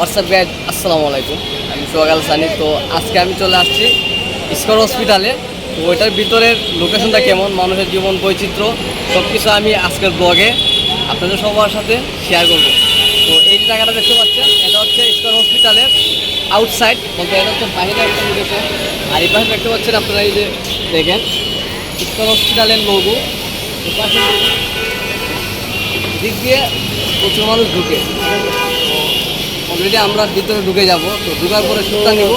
WhatsApp guide আসসালামু আলাইকুম। আমি সোহাগাল সানি তো আজকে আমি চলে আসছি স্কর হসপিটালে। তো ওইটার ভিতরের লোকেশনটা কেমন, মানুষের জীবন বৈচিত্র্য সব কিছু আমি আজকের ব্লগে আপনাদের সবার সাথে শেয়ার করব। তো এই জায়গাটা দেখতে পাচ্ছেন, এটা হচ্ছে স্কর হসপিটালের আউটসাইড বলতে এটা হচ্ছে বাইরে একটা লোকেশন আর এই পাশে দেখতে পাচ্ছেন আপনারা এই যে দেখেন স্কর হসপিটালের লোগো দিক দিয়ে প্রচুর মানুষ ঢুকে। অলরেডি আমরা ভিতরে ঢুকে যাব। তো ঢুকার পরে শ্যুটটা নিব।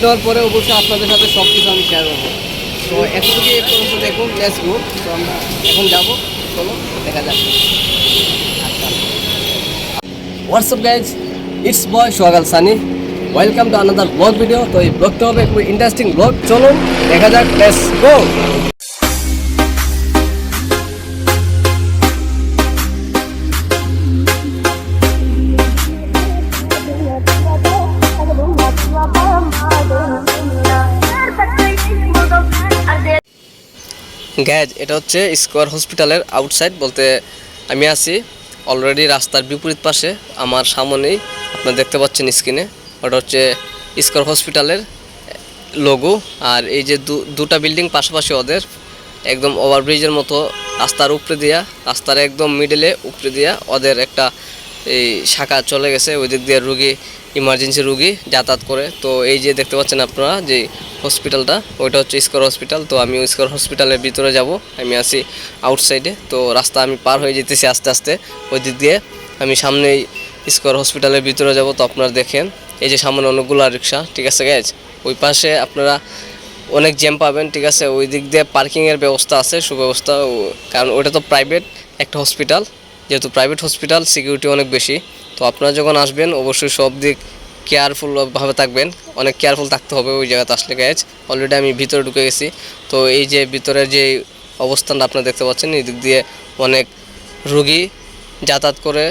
নেওয়ার পরে অবশ্যই আপনাদের সাথে সব কিছু আমি শেয়ার করব। তো এতটুকু এই পর্যন্ত দেখুন লেটস গো তো আমরা এখন যাব। চলো, দেখা যাক। What's up guys it's boy Sohagal Sunny welcome to another blog video তো এই ব্লগটা হবে খুবই ইন্টারেস্টিং ব্লগ চলুন, দেখা যাক লেটস গো গ্যাজ, এটা হচ্ছে স্কোয়ার হসপিটালের আউটসাইড বলতে আমি আছি। অলরেডি রাস্তার বিপরীত পাশে, আমার সামনেই, আপনারা দেখতে পাচ্ছেন স্ক্রিনে। ওটা হচ্ছে স্কোয়ার হসপিটালের লোগো আর এই যে দুটা বিল্ডিং পাশাপাশি ওদের, একদম ওভারব্রিজের মতো রাস্তার উপরে দিয়া, রাস্তার একদম মিডলে উপরে দিয়া ওদের একটা এই শাখা চলে গেছে, ওই দিক দিয়ে রুগী ইমার্জেন্সি রুগী যাতায়াত করে। তো এই যে দেখতে পাচ্ছেন আপনারা যে হসপিটালটা ওইটা হচ্ছে স্কোর হসপিটাল তো আমি স্কোর হসপিটালের ভিতরে যাব, আমি আছি আউটসাইডে তো রাস্তা আমি পার হয়ে যেতেছি আস্তে আস্তে, ওই দিক দিয়ে আমি সামনেই স্কোর হসপিটালের ভিতরে যাব। তো আপনারা দেখেন, এই যে সামনে অনেকগুলো রিক্সা ঠিক আছে গ্যাজ ওই পাশে আপনারা অনেক জ্যাম পাবেন, ঠিক আছে? ওই দিক দিয়ে পার্কিংয়ের ব্যবস্থা আছে, সুব্যবস্থা। কারণ ওটা তো প্রাইভেট একটা হসপিটাল যেহেতু প্রাইভেট হসপিটাল সিকিউরিটি অনেক বেশি, তো আপনারা যখন আসবেন, অবশ্যই সব দিক কেয়ারফুলভাবে থাকবেন। অনেক কেয়ারফুল থাকতে হবে ওই জায়গাতে আসলে গ্যাজ অলরেডি আমি ভিতরে ঢুকে গেছি। তো এই যে ভিতরের যে অবস্থানটা আপনারা দেখতে পাচ্ছেন, এই দিক দিয়ে অনেক রুগী যাতায়াত করে।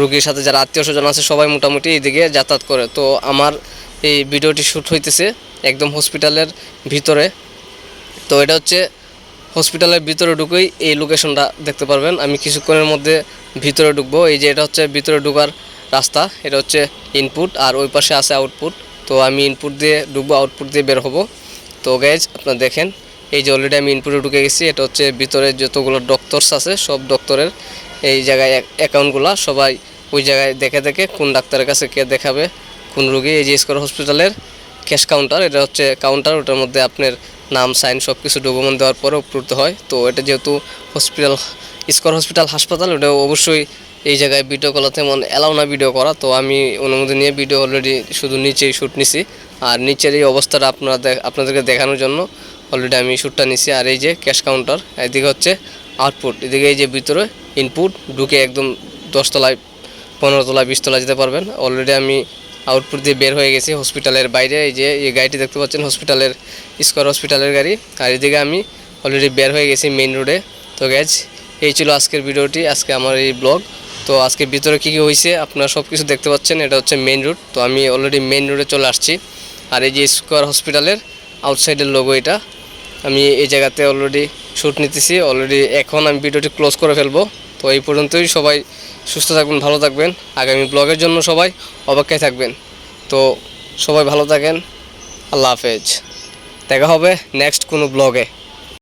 রুগীর সাথে যারা আত্মীয় স্বজন আছে, সবাই মোটামুটি এইদিকে যাতায়াত করে। তো আমার এই ভিডিওটি শ্যুট হইতেছে একদম হসপিটালের ভিতরে। তো এটা হচ্ছে হসপিটালের ভিতরে ঢুকেই এই লোকেশনটা দেখতে পারবেন। আমি কিছুক্ষণের মধ্যে ভিতরে ঢুকবো। এই যে এটা হচ্ছে ভিতরে ঢুকার রাস্তা। এটা হচ্ছে ইনপুট আর ওই পাশে আছে আউটপুট তো আমি ইনপুট দিয়ে ঢুকবো আউটপুট দিয়ে বের হব। তো গ্যাজ আপনারা দেখেন, এই যে অলরেডি আমি ইনপুটে ঢুকে গেছি। এটা হচ্ছে ভিতরে যতগুলো ডক্টরস আছে, সব ডক্টরের এই জায়গায় অ্যাকাউন্টগুলো সবাই ওই জায়গায় দেখে দেখে কোন ডাক্তারের কাছে কে দেখাবে, কোন রুগী। এই যে স্কোর হসপিটালের ক্যাশ কাউন্টার এটা হচ্ছে কাউন্টার ওটার মধ্যে আপনার নাম, সাইন সব কিছু ডকুমেন্ট দেওয়ার পরে উপরতে হয়। তো এটা যেহেতু হসপিটাল স্কোর হসপিটাল হাসপাতাল ওটা অবশ্যই এই জায়গায় ভিডিও করা তেমন অ্যালাউ না ভিডিও করা। তো আমি অনুমতি নিয়ে ভিডিও অলরেডি শুধু নিচেই শ্যুট নিছি। আর নিচের এই অবস্থাটা আপনারা আপনাদেরকে দেখানোর জন্য অলরেডি আমি শ্যুটটা নিছি। আর এই যে ক্যাশ কাউন্টার এদিকে হচ্ছে আউটপুট এদিকে এই যে ভিতরে ইনপুট ঢুকে একদম দশতলায় পনেরো তলা বিশ তলা যেতে পারবেন। অলরেডি আমি আউটপুট দিয়ে বের হয়ে গেছি হসপিটালের বাইরে। এই যে এই গাড়িটি দেখতে পাচ্ছেন, হসপিটালের স্কোয়ার হসপিটালের গাড়ি। আর এদিকে আমি অলরেডি বের হয়ে গেছি মেইন রোডে তো গ্যাজ এই ছিল আজকের ভিডিওটি, আজকে আমার এই ব্লগ তো আজকে ভিতরে কী কী হয়েছে, আপনারা সব কিছু দেখতে পাচ্ছেন, এটা হচ্ছে মেইন রোড তো আমি অলরেডি মেইন রোডে চলে আসছি। আর এই যে স্কোয়ার হসপিটালের আউটসাইডের লোগো এটা। আমি এই জায়গাতে অলরেডি শ্যুট নিতেছি। অলরেডি এখন আমি ভিডিওটি ক্লোজ করে ফেলব। তো এই পর্যন্তই, সবাই সুস্থ থাকবেন, ভালো থাকবেন। আগামী ব্লগের জন্য সবাই অপেক্ষায় থাকবেন। তো সবাই ভালো থাকেন, আল্লাহ হাফেজ। দেখা হবে নেক্সট কোনো ব্লগে।